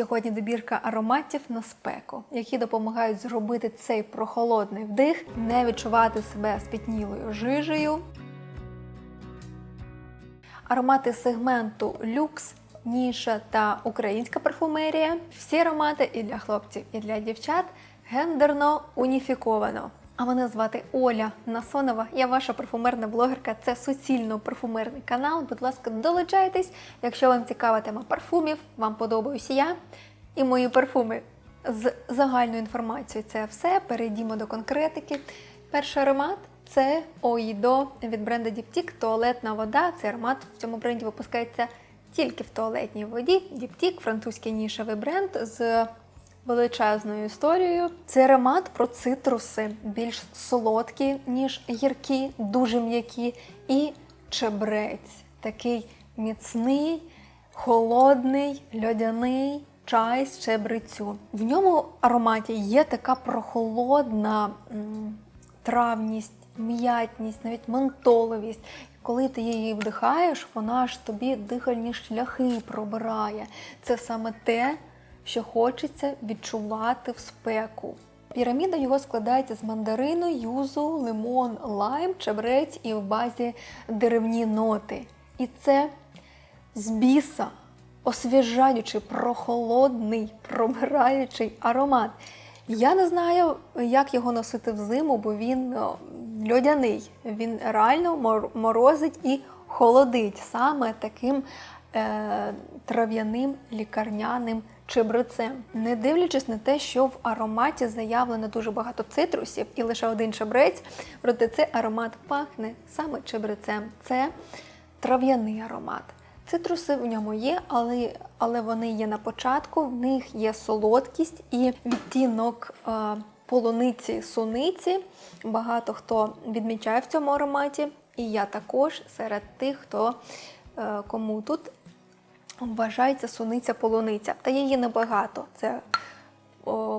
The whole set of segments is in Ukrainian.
Сьогодні добірка ароматів на спеку, які допомагають зробити цей прохолодний вдих, не відчувати себе спітнілою жижею. Аромати сегменту люкс, ніша та українська парфумерія. Всі аромати і для хлопців, і для дівчат гендерно уніфіковано. А мене звати Оля Насонова. Я ваша парфумерна блогерка. Це суцільно парфумерний канал. Будь ласка, долучайтесь. Якщо вам цікава тема парфумів, вам подобаюся я і мої парфуми. З загальною інформацією це все. Перейдімо до конкретики. Перший аромат це Оїдо від бренду Діптік туалетна вода. Цей аромат в цьому бренді випускається тільки в туалетній воді. Діптік французький нішевий бренд з величезною історією. Це аромат про цитруси, більш солодкі, ніж гіркі, дуже м'які, і чебрець, такий міцний, холодний, льодяний. Чай з чебрецю. В ньому ароматі є така прохолодна травність, м'ятність, навіть ментоловість. Коли ти її вдихаєш, вона ж тобі дихальні шляхи пробирає. Це саме те, що хочеться відчувати в спеку. Піраміда його складається з мандарину, юзу, лимон, лайм, чебрець і в базі деревні ноти. І це з біса освіжаючий, прохолодний, пробираючий аромат. Я не знаю, як його носити взиму, бо він льодяний. Він реально морозить і холодить саме таким е, трав'яним лікарняним чебрецем. Не дивлячись на те, що в ароматі заявлено дуже багато цитрусів і лише один чебрець, проте цей аромат пахне саме чебрецем. Це трав'яний аромат. Цитруси в ньому є, але, але вони є на початку, в них є солодкість і відтінок е, полуниці суниці. Багато хто відмічає в цьому ароматі, і я також серед тих, хто е, кому тут вважається суниця полуниця. Та її небагато. Це,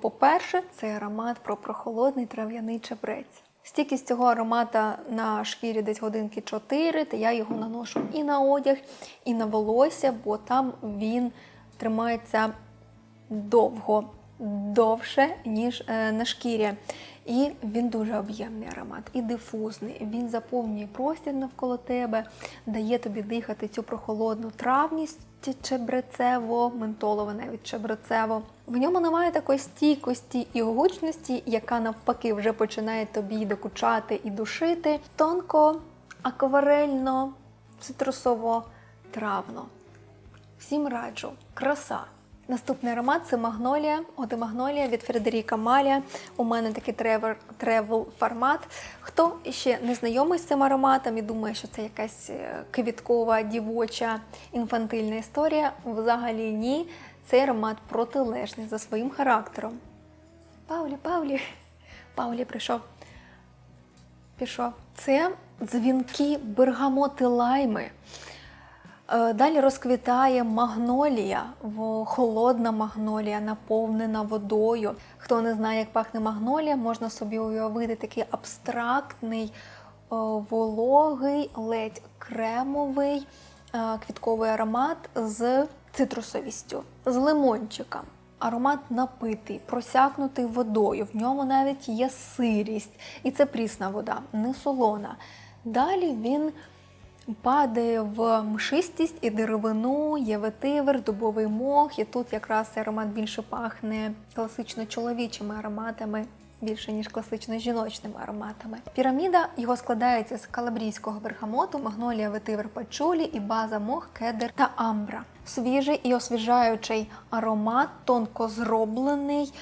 по-перше, це аромат про прохолодний трав'яний чебрець. Стійкість цього аромата на шкірі десь годинки 4, та я його наношу і на одяг, і на волосся, бо там він тримається довго, довше, ніж е, на шкірі. І він дуже об'ємний аромат, і дифузний. Він заповнює простір навколо тебе, дає тобі дихати цю прохолодну травність чебрецево, ментолово, навіть чебрецево. В ньому немає такої стійкості і гучності, яка навпаки вже починає тобі докучати і душити. Тонко, акварельно, цитрусово, травно. Всім раджу. Краса. Наступний аромат це магнолія. І магнолія від Фредеріка Маля. У мене такий тревел, тревел формат. Хто ще не знайомий з цим ароматом і думає, що це якась е, квіткова, дівоча, інфантильна історія, взагалі ні. Цей аромат протилежний за своїм характером. Паулі, Паулі, Паулі прийшов. Пішов. Це дзвінки бергамоти лайми. Е, Далі розквітає магнолія, холодна магнолія, наповнена водою. Хто не знає, як пахне магнолія, можна собі уявити такий абстрактний, е, вологий, ледь кремовий е, квітковий аромат з цитрусовістю, з лимончиком. Аромат напитий, просякнутий водою. В ньому навіть є сирість, і це прісна вода, не солона. Далі він падає в мшистість і деревину, є ветивер, дубовий мох, і тут якраз аромат більше пахне класично чоловічими ароматами. Більше ніж класично жіночними ароматами. Піраміда його складається з калабрійського бергамоту, магнолія, ветивер, пачулі і база мох, кедр та амбра. Свіжий і освіжаючий аромат, тонко зроблений,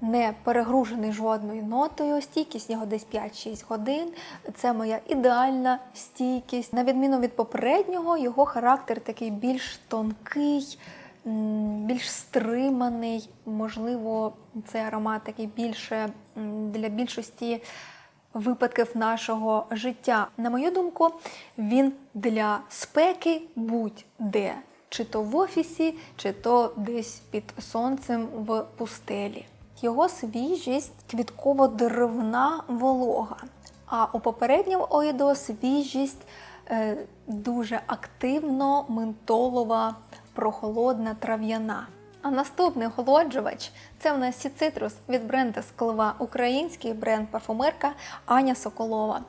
не перегружений жодною нотою. Стійкість його десь 5-6 годин. Це моя ідеальна стійкість. На відміну від попереднього, його характер такий більш тонкий, більш стриманий. Можливо, цей аромат такий більше для більшості випадків нашого життя. На мою думку, він для спеки будь-де. Чи то в офісі, чи то десь під сонцем в пустелі. Його свіжість квітково-деревна волога. А у попередньому оїдо свіжість е, дуже активно ментолова, прохолодна трав'яна. А наступний охолоджувач це в нас цитрус від бренду Склова, український бренд парфумерка Аня Соколова.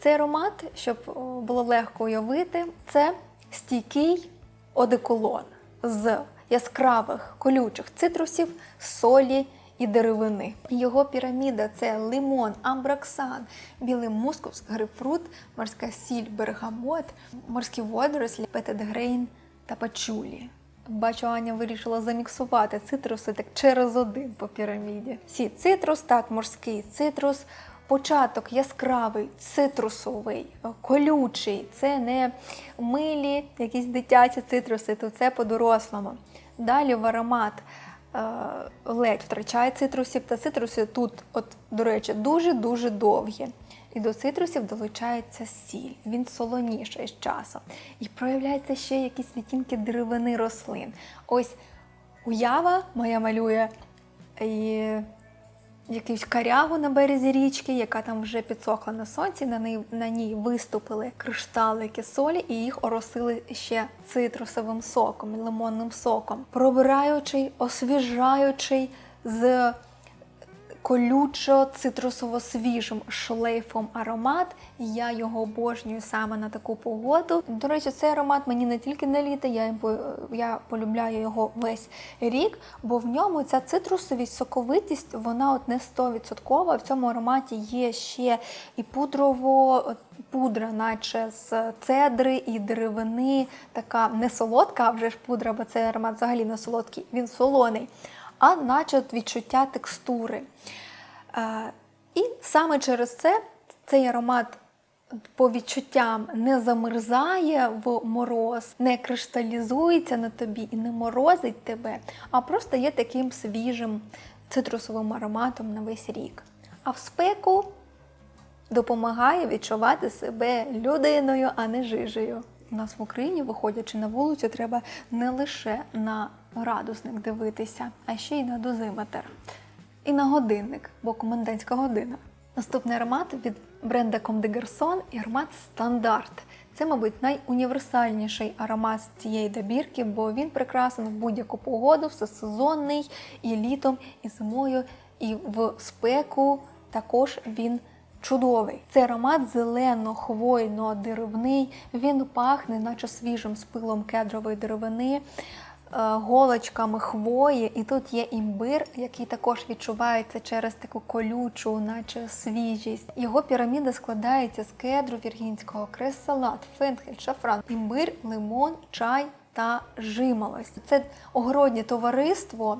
Цей аромат, щоб було легко уявити, це стійкий одеколон з яскравих колючих цитрусів, солі і деревини. Його піраміда це лимон, амбраксан, білий мускус, грейпфрут, морська сіль, бергамот, морські водорослі, петедгрейн та пачулі. Бачу, Аня вирішила заміксувати цитруси так через один по піраміді. Всі цитрус, так, морський цитрус, початок яскравий, цитрусовий, колючий. Це не милі, якісь дитячі цитруси, то це по-дорослому. Далі в аромат ледь втрачає цитрусів, та цитруси тут, от, до речі, дуже-дуже довгі. І до цитрусів долучається сіль. Він солоніший з часом. І проявляються ще якісь відтінки деревини рослин. Ось уява моя малює і якусь карягу на березі річки, яка там вже підсохла на сонці. На ній, на ній виступили кришталики солі, і їх оросили ще цитрусовим соком, лимонним соком. Пробираючий, освіжаючий з колючо цитрусово свіжим шлейфом аромат. Я його обожнюю саме на таку погоду. До речі, цей аромат мені не тільки на літо, я, я полюбляю його весь рік, бо в ньому ця цитрусовість, соковитість, вона от не 100%. В цьому ароматі є ще і пудрово, пудра, наче з цедри і деревини, така не солодка, а вже ж пудра, бо цей аромат взагалі не солодкий, він солоний а наче відчуття текстури. Е, і саме через це цей аромат по відчуттям не замерзає в мороз, не кришталізується на тобі і не морозить тебе, а просто є таким свіжим цитрусовим ароматом на весь рік. А в спеку допомагає відчувати себе людиною, а не жижею. У нас в Україні, виходячи на вулицю, треба не лише на градусник дивитися, а ще й на дозиметр. І на годинник, бо комендантська година. Наступний аромат від бренда Comme des Garçons і аромат Стандарт. Це, мабуть, найуніверсальніший аромат з цієї добірки, бо він прекрасен в будь-яку погоду, всесезонний і літом, і зимою, і в спеку також він чудовий. Це аромат зелено-хвойно-деревний. Він пахне, наче свіжим спилом кедрової деревини. Е, Голочками хвої, і тут є імбир, який також відчувається через таку колючу, наче свіжість. Його піраміда складається з кедру віргінського, крес-салат, фенхель, шафран, імбир, лимон, чай та жимолость. Це огороднє товариство.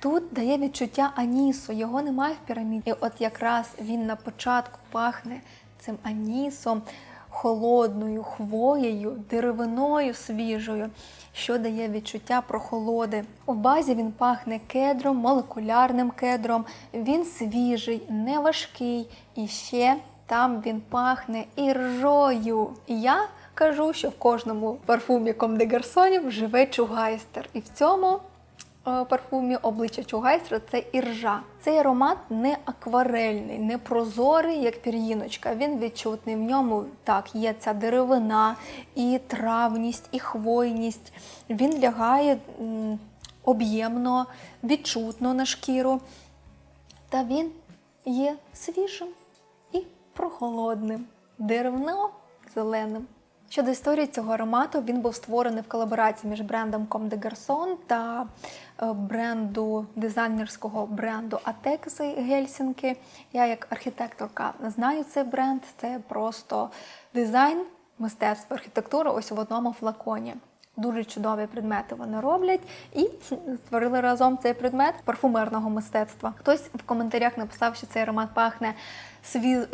Тут дає відчуття анісу, його немає в піраміді. І от якраз він на початку пахне цим анісом, холодною хвоєю, деревиною свіжою, що дає відчуття прохолоди. У базі він пахне кедром, молекулярним кедром. Він свіжий, не важкий. І ще там він пахне іржою. Я кажу, що в кожному парфумі Comme des Garçons живе чугайстер. І в цьому е, парфумі обличчя чугайстра це іржа. Цей аромат не акварельний, не прозорий, як пір'їночка. Він відчутний. В ньому так є ця деревина, і травність, і хвойність. Він лягає об'ємно, відчутно на шкіру. Та він є свіжим і прохолодним, деревно-зеленим. Щодо історії цього аромату, він був створений в колаборації між брендом Comme des Garçons та е, бренду дизайнерського бренду з Гельсінки. Я як архітекторка знаю цей бренд. Це просто дизайн, мистецтво, архітектура ось в одному флаконі. Дуже чудові предмети вони роблять і створили разом цей предмет парфумерного мистецтва. Хтось в коментарях написав, що цей аромат пахне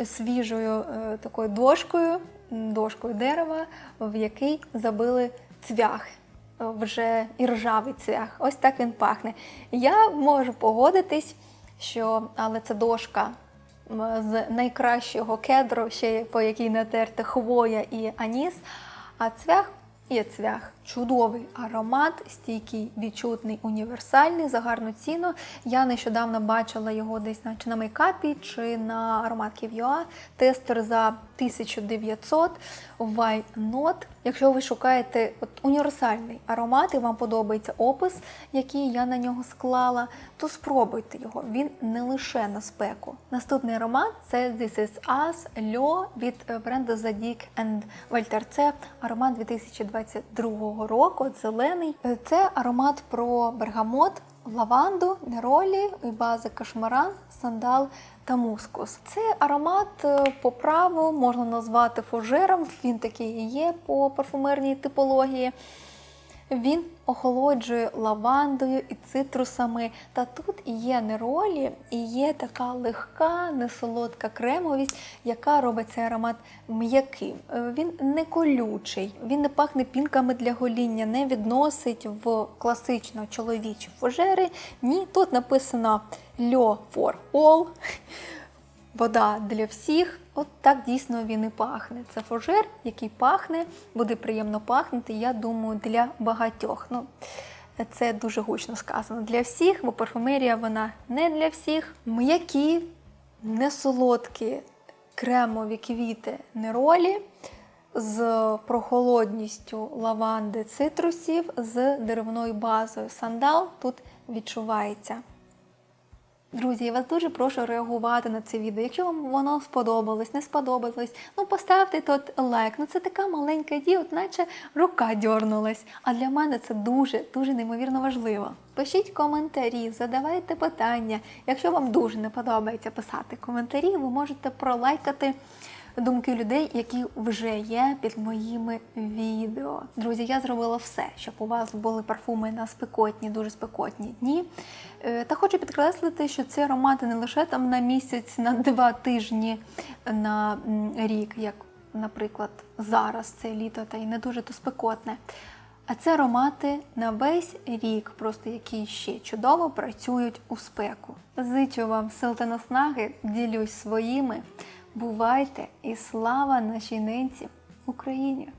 свіжою е, такою дошкою, дошкою дерева, в який забили цвях. е, Вже і ржавий цвях. Ось так він пахне. Я можу погодитись, що але це дошка з найкращого кедру, ще по якій натерта хвоя і аніс, а цвях є цвях. Чудовий аромат, стійкий, відчутний, універсальний за гарну ціну. Я нещодавно бачила його десь на чи на мейкапі, чи на ароматків UA. Тестер за 1900 Why Not. Якщо ви шукаєте от універсальний аромат і вам подобається опис, який я на нього склала, то спробуйте його. Він не лише на спеку. Наступний аромат це This is Us Льо від е, бренду Zadig and Walter. Це аромат 2022 року, от зелений. Е, Це аромат про бергамот, лаванду, неролі, бази кашмаран, сандал та мускус. Це аромат е, по праву можна назвати фужером. Він такий і є по парфумерній типології. Він охолоджує лавандою і цитрусами. Та тут є неролі, і є така легка, несолодка кремовість, яка робить цей аромат м'яким. Е, Він не колючий, він не пахне пінками для гоління, не відносить в класично чоловічі фужери. Ні, тут написано «Льо for all». Вода для всіх, от так дійсно він і пахне. Це фужер, який пахне, буде приємно пахнути, я думаю, для багатьох. Ну, це дуже гучно сказано. Для всіх, бо парфумерія вона не для всіх. М'які, не солодкі, кремові квіти неролі з прохолодністю лаванди цитрусів, з деревною базою сандал тут відчувається. Друзі, я вас дуже прошу реагувати на це відео. Якщо вам воно сподобалось, не сподобалось, ну поставте тут лайк. Ну це така маленька дія, от наче рука дьорнулась. А для мене це дуже, дуже неймовірно важливо. Пишіть коментарі, задавайте питання. Якщо вам дуже не подобається писати коментарі, ви можете пролайкати думки людей, які вже є під моїми відео. Друзі, я зробила все, щоб у вас були парфуми на спекотні, дуже спекотні дні. Е, Та хочу підкреслити, що ці аромати не лише там на місяць, на два тижні на рік, як, наприклад, зараз це літо, та й не дуже то спекотне. А це аромати на весь рік, просто які ще чудово працюють у спеку. Зичу вам сил та наснаги, ділюсь своїми. Бувайте і слава нашій ненці Україні!